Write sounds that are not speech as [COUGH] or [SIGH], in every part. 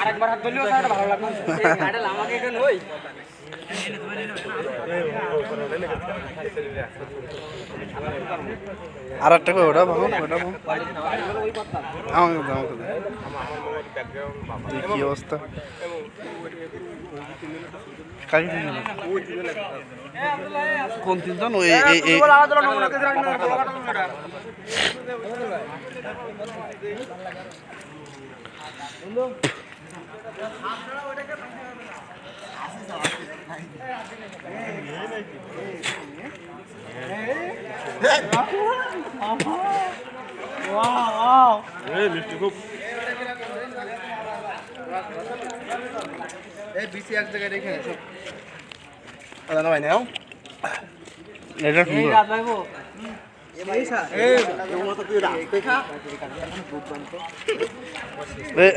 আরেকবার হাত ধরলেও ভালো লাগবে [LAUGHS] আমাকে ওই। আর একটা করে ওটা ভাবো ওটা ভাবো আমাকে আমাকে কি অবস্থা? কোন তিনজন এই। এটা সুন্দর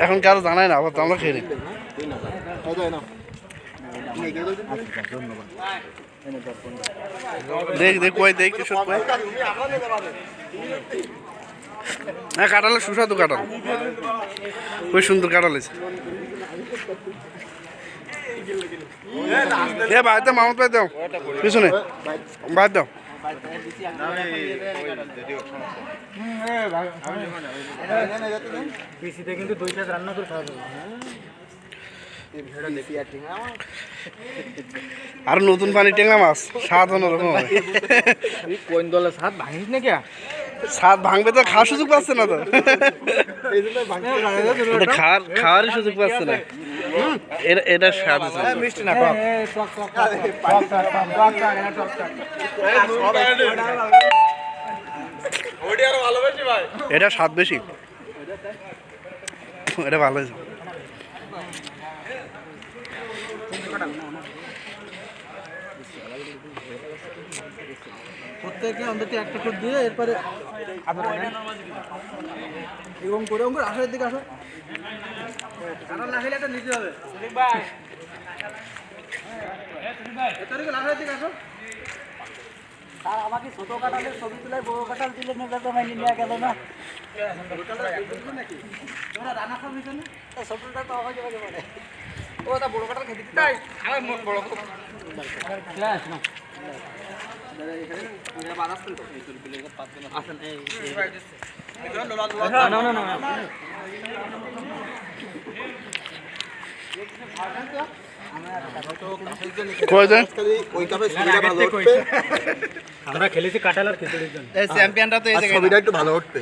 এখন কারও জানাই না আবার আমরা খেয়ে নিই। দেখ দেখ, কই, দেখ হ্যাঁ কাটালে সুস্বাদু কাটাল খুব সুন্দর কাটাল হয়েছে। এ বাইর দাও মামত বাইর দাও। পিছনে। বাইর দাও। কিন্তু দুইটা রান্না করে খাওয়া আর নতুন পানি টেংরা মাছ স্বাদ অন্যরকম হবে কোন দলের সাত ভাঙিস না কে স্বাদ ভাঙবে তো খাওয়ার সুযোগ পাচ্ছে না তো এটা খাওয়ার খাওয়ারই সুযোগ পাচ্ছে না এটা এটা স্বাদ মিষ্টি না এটা স্বাদ বেশি এটা ভালো হয়েছে প্রত্যেকে অন্তত একটা করে দিয়ে এরপরে আবার এবং করে অঙ্কুর আসো দিকে আসো। কারণ না খেলে এটা নিতে হবে। আর আমাকে ছোট কাটালে ছবি তুলে বড় কাটাল দিলে নেওয়া গেল না। রান্না খাবি কেন ছোটটা তো আমাকে ও তা বড় কাটাল খেতে তাই আমার বড় না খেলেছি কাটাল আর খিচুড়ির জন্য। চ্যাম্পিয়নটা তো এই জায়গায় ছবিটা একটু ভালো উঠবে।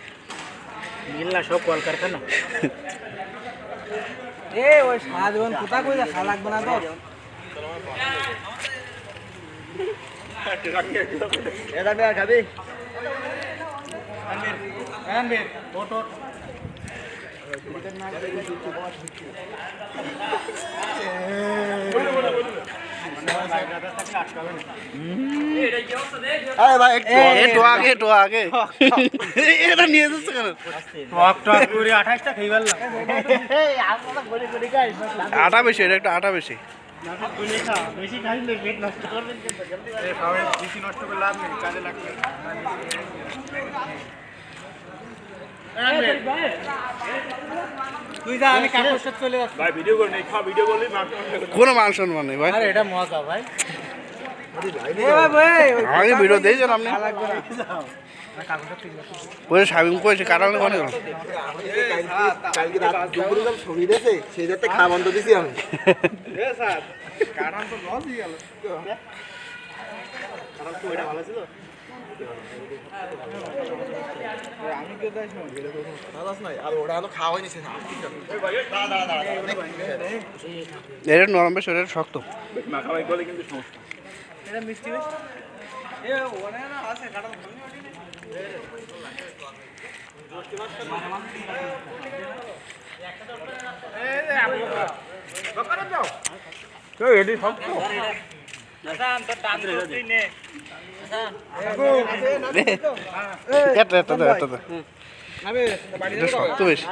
না সব কলকারখানা। এ ওই সারাজীবন কোথা কই যা খা লাগবে না তো এটা বেয়া খাবি। আনবির ওট ওট আরে ভাই একটু একটু আগে একটু আগে। এটা নিয়ে যাচ্ছে কেন? টক টক করে আঠাশটা খেয়ে ফেললাম। আটা বেশি এটা একটু আটা বেশি। বেশি খাইলে পেট নষ্ট করবেন বেশি নষ্ট করে লাভ নেই কাজে লাগবে। কোনো মান সম্মান নেই ভাই। এটা মজা ভাই। এ ভাই। ভাই ভিডিও দিয়েছেন আপনি ওই সাবিম করেছে কাটালে মানে কালকে রাত দুপুরে যখন ছবি দিয়েছে সেই যাতে খাওয়া বন্ধ দিছি আমি ভালো নাই আর ওটা এখনও খাওয়া হয়নি সে এটা নরম বেশ এটা শক্ত এটা মিষ্টি বেশ এ ওনে না আছে কাটা এটি সব তো এটা এটা দে এটা দে এটা শক্ত বেশি